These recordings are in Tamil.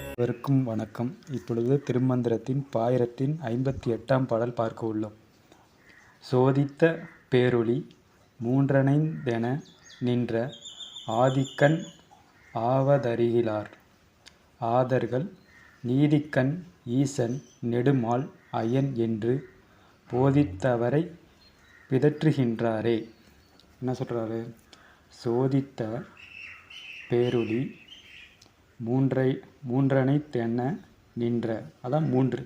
அனைவருக்கும் வணக்கம். இப்பொழுது திருமந்திரத்தின் பாயிரத்தின் ஐம்பத்தி எட்டாம் பாடல் பார்க்க உள்ளோம். சோதித்த பேரொளி மூன்றனைந்தென நின்ற ஆதிக்கண் ஆவதருகிலார். ஆதர்கள் நீதிக்கண் ஈசன் நெடுமால் அயன் என்று போதித்தவரை பிதற்றுகின்றாரே. என்ன சொல்கிறாரு சோதித்த பேருளி மூன்றை மூன்றனைத்தென்ன நின்ற அதான் மூன்று.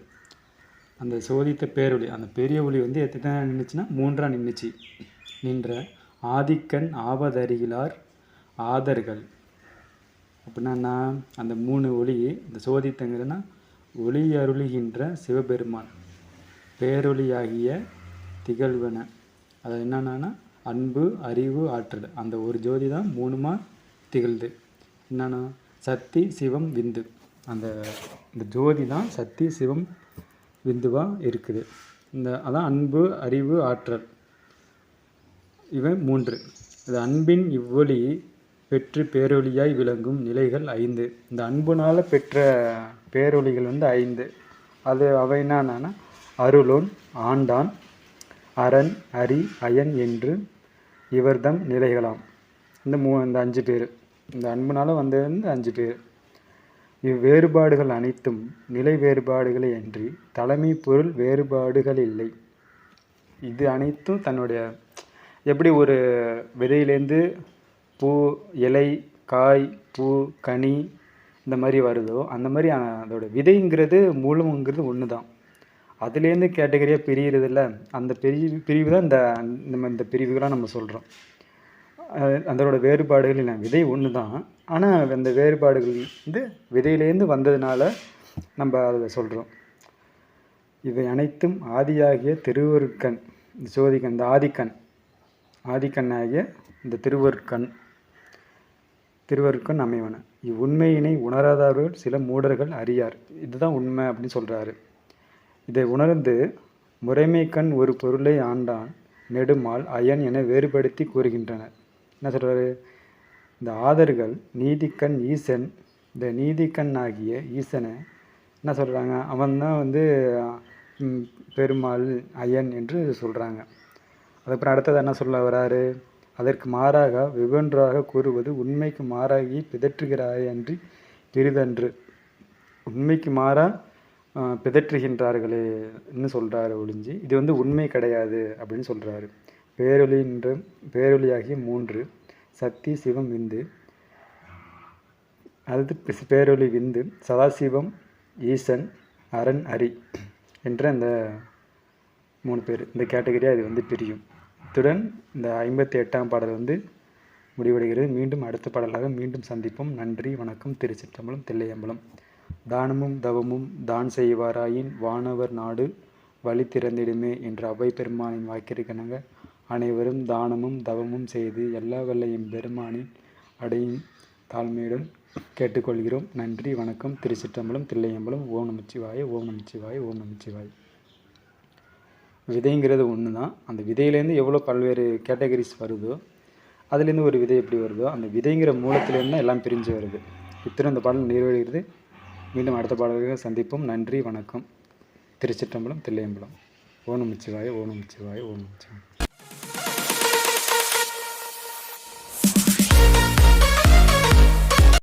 அந்த சோதித்த பேரொளி அந்த பெரிய ஒளி வந்து எத்தனை நின்றுச்சுன்னா மூன்றாக நின்றுச்சு நின்ற ஆதிக்கன் ஆவதருகிலார் ஆதர்கள். அப்படின்னா அந்த மூணு ஒளி இந்த சோதித்தங்கிறதுனா ஒளி அருளுகின்ற சிவபெருமான் பேரொளியாகிய திகழ்வன. அது என்னென்னா அன்பு அறிவு ஆற்றல். அந்த ஒரு ஜோதி தான் மூணுமா திகழ்து என்னென்னா சக்தி சிவம் விந்து. அந்த இந்த ஜோதி தான் சக்தி சிவம் விந்துவாக இருக்குது. இந்த அதான் அன்பு அறிவு ஆற்றல். இவை மூன்று. இது அன்பின் இவ்வொளி பெற்று பேரொளியாய் விளங்கும் நிலைகள் ஐந்து. இந்த அன்புனால் பெற்ற பேரொளிகள் வந்து ஐந்து. அது அவை என்னன்னா அருளோன் ஆண்டான் அரண் அரி அயன் என்று இவர்தம் நிலைகளாம். இந்த மூ இந்த அஞ்சு பேர். இந்த அன்புனால வந்தது இந்த அஞ்சு பேர். இவ்வேறுபாடுகள் அனைத்தும் நிலை வேறுபாடுகளே அன்றி தலைமை பொருள் வேறுபாடுகள் இல்லை. இது அனைத்தும் தன்னுடைய எப்படி ஒரு விதையிலேருந்து பூ இலை காய் பூ கனி இந்த மாதிரி வருதோ அந்த மாதிரி அதோட விதைங்கிறது மூலமுங்கிறது ஒன்று தான் அதுலேருந்து கேட்டகரியாக இல்லை அந்த பிரிவு பிரிவு தான் இந்த நம்ம இந்த பிரிவுகளாக நம்ம சொல்கிறோம் அதோட வேறுபாடுகள் இல்லை விதை ஒன்று தான். ஆனால் அந்த வேறுபாடுகள் வந்து விதையிலேருந்து வந்ததுனால நம்ம அதை சொல்கிறோம் இவை அனைத்தும் ஆதியாகிய திருவருக்கண் இந்த இந்த ஆதிக்கண். ஆதிக்கண் ஆகிய இந்த திருவருக்கண் திருவருக்கண் அமைவன. இவ்வுண்மையினை உணராதவர்கள் சில மூடர்கள் அறியார். இதுதான் உண்மை அப்படின்னு சொல்கிறாரு இதை உணர்ந்து முறைமைக்கண் ஒரு பொருளை ஆண்டான் நெடுமால் அயன் என வேறுபடுத்தி கூறுகின்றனர். என்ன சொல்கிறாரு இந்த ஆதர்கள் நீதிக்கண் ஈசன் இந்த நீதிக்கண் ஆகிய ஈசனை என்ன சொல்கிறாங்க அவன் தான் வந்து பெருமாள் அயன் என்று சொல்கிறாங்க அதுக்கப்புறம் அடுத்தது என்ன சொல்ல வராரு? அதற்கு மாறாக விவன்றாக கூறுவது உண்மைக்கு மாறாகி பிதற்றுகிறாய் அன்றி பிரிதன்று உண்மைக்கு மாறாக பிதற்றுகின்றார்களே என்று சொல்கிறாரு ஒழிஞ்சு. இது வந்து உண்மை கிடையாது அப்படின்னு சொல்கிறாரு பேரொளின்ற பேரொளியாகிய மூன்று சக்தி சிவம் விந்து. அடுத்து பேரொளி விந்து சதாசிவம் ஈசன் அரண் அரி என்ற அந்த மூணு பேர். இந்த கேட்டகரியாக இது வந்து பிரியும். இத்துடன் இந்த ஐம்பத்தி எட்டாம் பாடல் வந்து முடிவடைகிறது. மீண்டும் அடுத்த பாடலாக மீண்டும் சந்திப்போம். நன்றி வணக்கம். திருச்சிற்றம்பலம் தில்லையம்பலம். தானமும் தவமும் தான் செய்வாராயின் வானவர் நாடு வழி திறந்திடுமே என்று அவை பெருமானின் வாக்கிற்கெனங்க அனைவரும் தானமும் தவமும் செய்து எல்லா வல்லையும் பெருமானின் அடையும் தாழ்மையுடன் கேட்டுக்கொள்கிறோம். நன்றி வணக்கம். திருச்சிற்றம்பலம் தில்லையம்பலம். ஓம் நமச்சிவாய ஓம் நமச்சிவாய ஓம் நமச்சிவாய். விதைங்கிறது ஒன்று தான் அந்த விதையிலேருந்து எவ்வளோ பல்வேறு கேட்டகரிஸ் வருதோ அதுலேருந்து ஒரு விதை எப்படி வருதோ அந்த விதைங்கிற மூலத்துலேருந்து எல்லாம் பிரிஞ்சு வருது. இத்தனை அந்த பாடல் நிறைவேறுகிறது மீண்டும் அடுத்த பாடல்கள் சந்திப்போம். நன்றி வணக்கம். திருச்சிற்றம்பலம் தில்லையம்பலம். ஓணம் நமச்சிவாய ஓணம் நமச்சிவாய ஓம் நமச்சிவாய